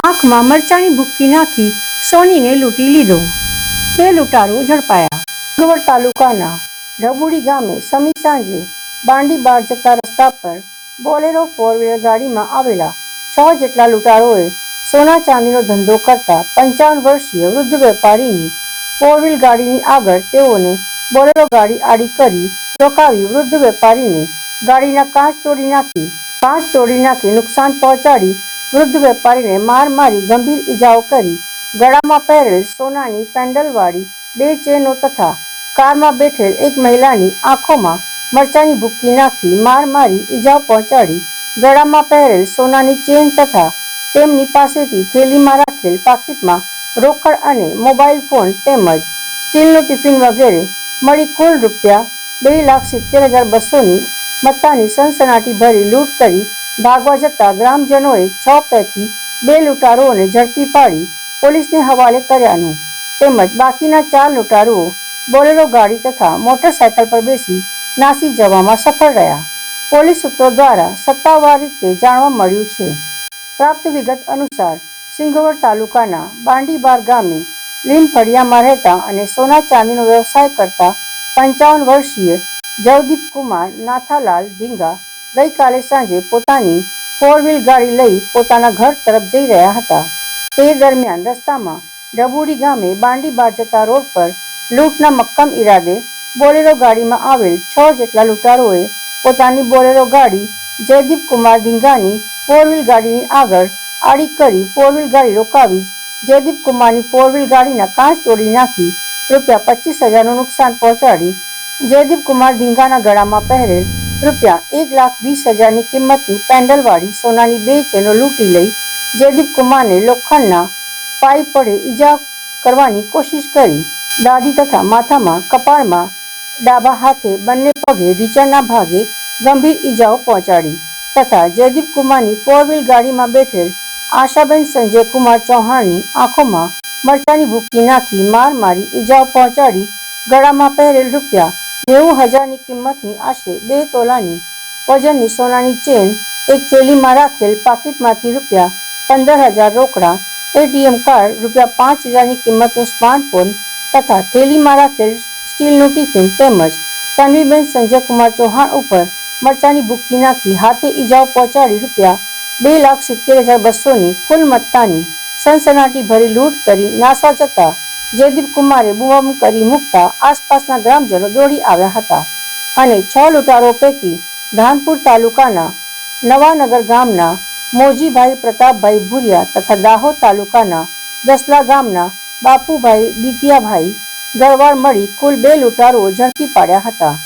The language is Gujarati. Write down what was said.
આંખમાં મરચાની ભૂક્કી નાખી સોનીને લૂંટી લીધો. બે લૂંટારો ઝડપાયા. ગવડ તાલુકાના રબુડી ગામે સમી સાંજે બાંડી બાર જતા રસ્તા પર બોલેરો ફોર વ્હીલર ગાડીમાં આવેલા છ જેટલા લૂંટારોએ સોના ચાંદીનો ધંધો કરતા પંચાવન વર્ષીય વૃદ્ધ વેપારીની ફોર વ્હીલ ગાડીની આગળ તેઓને બોલેરો ગાડી આડી કરી રોકાવી વૃદ્ધ વેપારીને ગાડીના કાચ તોડી નાખી. કાચ તોડી નાખી નુકસાન પહોંચાડી વૃદ્ધ વેપારીને માર મારી ગંભીર ઈજાઓ કરી. ગળામાં પહેરેલ સોનાની પેન્ડલવાળી બે ચેનો તથા કારમાં બેઠેલ એક મહિલાની આંખોમાં મરચાની ભૂકી નાખી માર મારી ઈજાઓ પહોંચાડી. ગળામાં પહેરેલ સોનાની ચેન તથા તેમની પાસેથી થેલીમાં રાખેલ પાકીટમાં રોકડ અને મોબાઈલ ફોન તેમજ સ્ટીલનું ટિફિન વગેરે મળી કુલ રૂપિયા બે લાખ સિત્તેર હજાર બસોની મત્તાની સનસનાટી ભરી લૂંટ કરી ભાગવા જતા ગ્રામજનોએ છ પૈકી બે લૂંટારુઓને ઝડપી પાડી પોલીસને હવાલે કર્યાનું. તેમજ બાકીના ચાર લૂંટારુઓ બોલેરો ગાડી તથા મોટરસાયકલ પર બેસી નાસી જવામાં સફળ રહ્યા. પોલીસ સૂત્રો દ્વારા સત્તાવાર રીતે જાણવા મળ્યું છે. પ્રાપ્ત વિગત અનુસાર સિંગવડ તાલુકાના બાંડીબાર ગામે લીમ ફળિયામાં રહેતા અને સોના ચાંદીનો વ્યવસાય કરતા પંચાવન વર્ષીય જવદીપ કુમાર નાથાલાલ ઢીંગા ગઈકાલે સાંજે પોતાની ફોર વ્હીલ ગાડી લઈ પોતાના ઘર તરફ જઈ રહ્યા હતા. તે દરમિયાન રસ્તામાં ડબુડી ગામે બાંડીબાર જતા રોડ પર લૂંટના મક્કમ ઈરાદે બોલેરો ગાડીમાં આવેલ છ જેટલા લૂંટારોએ પોતાની બોલેરો ગાડી જયદીપ કુમાર ધીંગાની ફોર વ્હીલ ગાડીની આગળ આડી કરી ફોર વ્હીલ ગાડી રોકાવી જયદીપ કુમારની ફોર વ્હીલ ગાડીના કાચ તોડી નાખી. રૂપિયા પચીસ હજારનું નુકસાન પહોંચાડી જયદીપ કુમાર ધીંગાના ગળામાં પહેરેલ રૂપિયા એક લાખ વીસ હજારની કિંમતની પેન્ડલવાળી સોનાની બે ચેનો લૂંટી લઈ જયદીપ કુમારને લોખંડના પાઇપ વડે ઈજા કરવાની કોશિશ કરી. દાઢી તથા માથામાં કપાળમાં ડાબા હાથે બંને પગે રીચણના ભાગે ગંભીર ઈજાઓ પહોંચાડી તથા જયદીપ કુમારની ફોર વ્હીલ ગાડીમાં બેઠેલ આશાબેન સંજય કુમાર ચૌહાણની આંખોમાં મરચાની ભૂકી નાખી માર મારી ઈજાઓ પહોંચાડી ગળામાં પહેરેલ રૂપિયા નેવું હજારની કિંમતની આશરે બે તોલાની વજનની સોનાની ચેન, એક થેલીમાં રાખેલ પાકીટમાંથી રૂપિયા પંદર હજાર રોકડા, એટીએમ કાર્ડ, રૂપિયા પાંચ હજારની કિંમતનું સ્માર્ટફોન તથા થેલીમાં રાખેલ સ્ટીલનું ટિફિન તેમજ તન્વીબેન સંજયકુમાર ચૌહાણ ઉપર મરચાની ભૂકી નાખી હાથે ઈજાઓ પહોંચાડી રૂપિયા બે લાખ સિત્તેર હજાર બસોની કુલ મત્તાની સનસનાટી ભરી લૂંટ કરી નાસવા જતા જયદીપ કુમારે બૂમાબૂમ કરી મૂકતા આસપાસના ગ્રામજનો દોડી આવ્યા હતા અને છ લૂંટારો પૈકી ધાનપુર તાલુકાના નવાનગર ગામના મોજીભાઈ પ્રતાપભાઈ ભુરિયા તથા દાહોદ તાલુકાના દસલા ગામના બાપુભાઈ દીતિયાભાઈ ગરવાડ મળી કુલ બે લૂંટારુઓ ઝડપી પાડ્યા હતા.